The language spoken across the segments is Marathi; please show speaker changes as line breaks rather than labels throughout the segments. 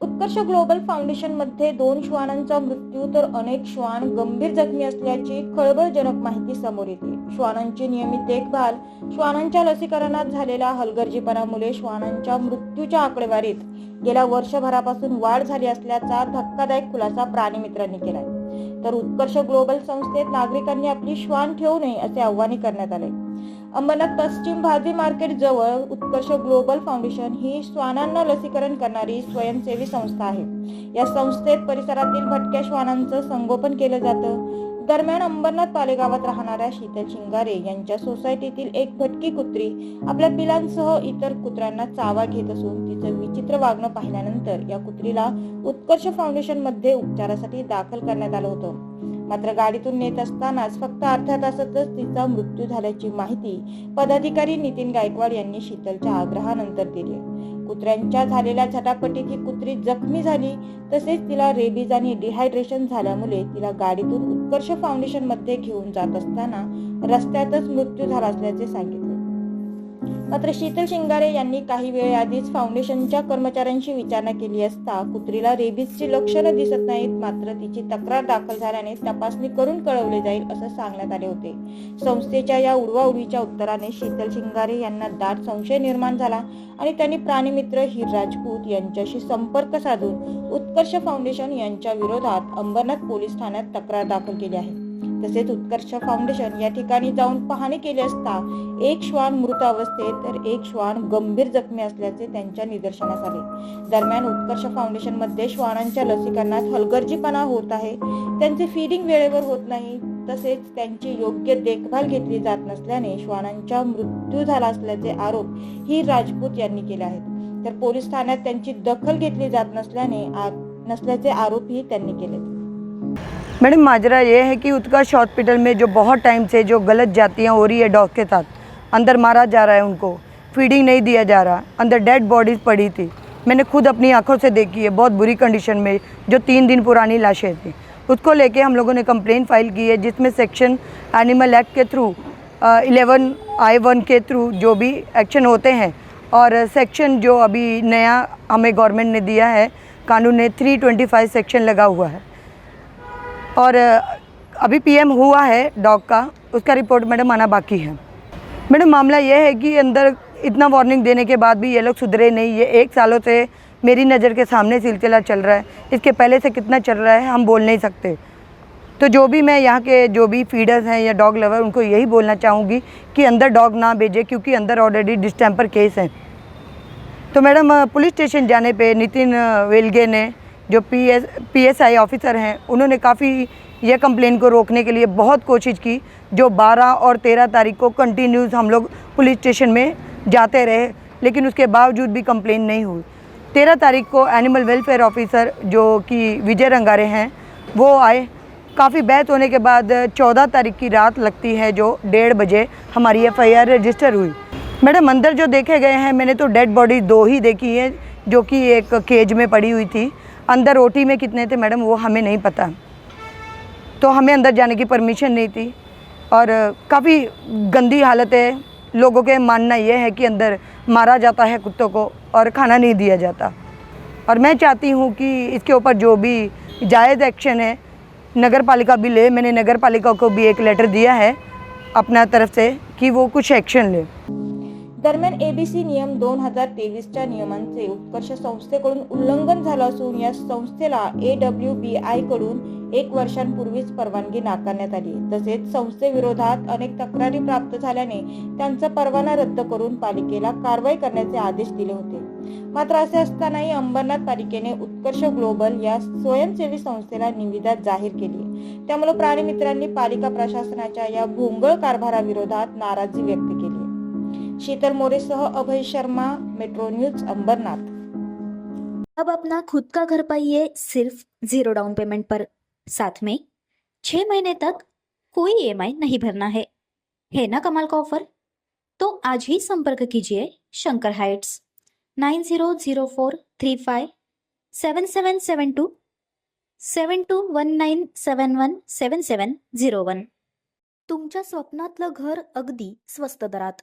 Utkarsh global फाउंडेशनमध्ये दोन श्वानांचा मृत्यू तर अनेक श्वान गंभीर जखमी असल्याची खळबळजनक माहिती समोर येते. श्वानांची नियमित देखभाल श्वानांच्या लसीकरणात झालेल्या हलगर्जीपणामुळे श्वानांच्या मृत्यूच्या आकडेवारीत गेल्या वर्षभरापासून वाढ झाली असल्याचा धक्कादायक खुलासा प्राणीमित्रांनी केलाय. तर उत्कर्ष ग्लोबल संस्थेत नागरिकांनी आपली श्वान ठेवू नये असे आव्हाने करण्यात आले अंबरनाथ पश्चिम भाजी मार्केट जवळ उत्कर्ष ग्लोबल फाउंडेशन ही श्वानांना लसीकरण करणारी स्वयंसेवी संस्था आहे. या संस्थेत परिसरातील भटक्या श्वानांचं संगोपन केलं जातं. दरम्यान अंबरनाथ पालेगावात राहणाऱ्या शीतल शिंगारे यांच्या सोसायटीतील एक भटकी कुत्री आपल्या पिलांसह इतर कुत्र्यांना चावा घेत असून तिचं विचित्र वागणं पाहिल्यानंतर या कुत्रीला उत्कर्ष फाउंडेशनमध्ये उपचारासाठी दाखल करण्यात आलं होतं. मात्र गाडीतून नेत असतानाच फक्त अर्ध्या तासातच तिचा मृत्यू झाल्याची माहिती पदाधिकारी नितीन गायकवाड यांनी शीतलच्या आग्रहानंतर दिली. कुत्र्यांच्या झालेल्या झटापटीत ही कुत्री जखमी झाली तसेच तिला रेबीज आणि डिहायड्रेशन झाल्यामुळे तिला गाडीतून उत्कर्ष फाउंडेशनमध्ये घेऊन जात असताना रस्त्यातच मृत्यू झाला असल्याचे सांगितले. मात्र शीतल शिंगारे यांनी काही वेळेआधीच फाउंडेशनच्या कर्मचाऱ्यांशी विचारणा केली असता कुत्रीला रेबीजची लक्षणं दिसत नाहीत मात्र तिची तक्रार दाखल झाल्याने तपासणी करून कळवले जाईल असं सांगण्यात आले होते. संस्थेच्या या उडवाउडीच्या उत्तराने शीतल शिंगारे यांना दाट संशय निर्माण झाला आणि त्यांनी प्राणीमित्र हिर राजपूत यांच्याशी संपर्क साधून उत्कर्ष फाउंडेशन यांच्या विरोधात अंबरनाथ पोलीस ठाण्यात तक्रार दाखल केली आहे. तसेच उत्कर्ष फाउंडेशन या ठिकाणी जाऊन पाहणी केली असता एक श्वान मृत अवस्थेत तर एक श्वान गंभीर जखमी असल्याचे त्यांच्या निदर्शनास आले. दरम्यान उत्कर्ष फाउंडेशनमध्ये श्वानांच्या लसीकरणात हलगर्जीपणा होत आहे. त्यांचे फीडिंग वेळेवर होत नाही. तसेच त्यांची योग्य देखभाल घेतली जात नसल्याने श्वानांचा मृत्यू झाला असल्याचे आरोप ही राजपूत यांनी केले आहेत. तर पोलीस ठाण्यात त्यांची दखल घेतली जात नसल्याने आ- नसल्याचे आरोपही त्यांनी केले
मैडम, माजरा ये है कि उत्कर्ष हॉस्पिटल में जो बहुत टाइम से जो गलत जातियाँ हो रही है डॉग के साथ, अंदर मारा जा रहा है उनको, फीडिंग नहीं दिया जा रहा, अंदर डेड बॉडीज पड़ी थी। मैंने खुद अपनी आँखों से देखी है, बहुत बुरी कंडीशन में, जो तीन दिन पुरानी लाशें थी। उसको लेके हम लोगों ने कंप्लेन फ़ाइल की है, जिसमें सेक्शन एनिमल एक्ट के थ्रू इलेवन आई वन के थ्रू जो भी एक्शन होते हैं, और सेक्शन जो अभी नया हमें गवर्नमेंट ने दिया है, कानून ने थ्री ट्वेंटी फाइव सेक्शन लगा हुआ है। और अभी पीएम हुआ है डॉग का, उसका रिपोर्ट मैडम आना बाकी है। मैडम, मामला यह है कि अंदर इतना वार्निंग देने के बाद भी ये लोग सुधरे नहीं, ये एक सालों से मेरी नज़र के सामने सिलसिला चल रहा है, इसके पहले से कितना चल रहा है हम बोल नहीं सकते। तो जो भी मैं यहाँ के जो भी फीडर्स हैं या डॉग लवर, उनको यही बोलना चाहूँगी कि अंदर डॉग ना भेजें, क्योंकि अंदर ऑलरेडी डिस्टेम्पर केस हैं। तो मैडम पुलिस स्टेशन जाने पे नितिन वेलगे ने जो P S P S I officer हैं, उन्होंने काफ़ी यह कंप्लेन को रोकने के लिए बहुत कोशिश की, जो 12 और 13 तारीख को कंटिन्यूस हम लोग पुलिस स्टेशन में जाते रहे, लेकिन उसके बावजूद भी कंप्लेन नहीं हुई। तेरह तारीख को एनिमल वेलफेयर ऑफिसर जो कि विजय रंगारे हैं, वो आए। काफ़ी बहस होने के बाद चौदह तारीख की रात लगती है जो डेढ़ बजे हमारी एफ़ आई आर रजिस्टर हुई। मैडम, अंदर जो देखे गए हैं, मैंने तो डेड बॉडी दो ही देखी है, जो कि एक केज में पड़ी हुई थी। अंदर ओटी में कितने थे मैडम, वो हमें नहीं पता। तो हमें अंदर जाने की परमिशन नहीं थी। और काफ़ी गंदी हालत है। लोगों के मानना यह है कि अंदर मारा जाता है कुत्तों को और खाना नहीं दिया जाता। और मैं चाहती हूँ कि इसके ऊपर जो भी जायज़ एक्शन है नगर पालिका भी ले। मैंने नगर पालिका को भी एक लेटर दिया है अपना तरफ़ से कि वो कुछ एक्शन ले।
दरम्यान एबीसी नियम दोन हजार तेवीसच्या नियमांचे उत्कर्ष संस्थेकडून उल्लंघन झालं असून या संस्थेला ए डब्ल्यू बी आयकडून एक वर्षांपूर्वीच परवानगी नाकारण्यात आली. तसेच संस्थेविरोधात अनेक तक्रारी प्राप्त झाल्याने त्यांचा परवाना रद्द करून पालिकेला कारवाई करण्याचे आदेश दिले होते. मात्र असे असतानाही अंबरनाथ पालिकेने उत्कर्ष ग्लोबल या स्वयंसेवी संस्थेला निविदा जाहीर केली. त्यामुळे प्राणीमित्रांनी पालिका प्रशासनाच्या या भोंगळ कारभाराविरोधात नाराजी व्यक्त केली. शीतल मोरेसह अभय शर्मा मेट्रो न्यूज अंबरनाथ.
अब अपना खुद का घर पाइए सिर्फ जीरो डाउन पेमेंट पर। साथ में छह महीने तक कोई ईएमआई नहीं भरना है। है ना कमाल का ऑफर तो आज ही संपर्क कीजिए Shankar heights. Nine zero zero four three five seven seven seven two seven two one nine seven one seven seven zero one. तुमच्या स्वप्नातलं घर अगदी स्वस्त दरात।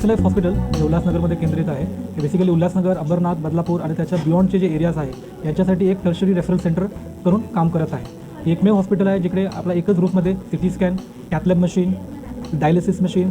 मॅक्सिलाईफ हॉस्पिटल हे उल्हासनगरमध्ये केंद्रित आहे. हे बेसिकली उल्हासनगर अंबरनाथ बदलापूर आणि त्याच्या बियॉन्डचे जे एरियाज आहे याच्यासाठी एक टर्शरी रेफरल सेंटर करून काम करत आहे. एकमेव हॉस्पिटल आहे जिकडे आपला एकच ग्रुपमध्ये C T scan cath lab machine dialysis machine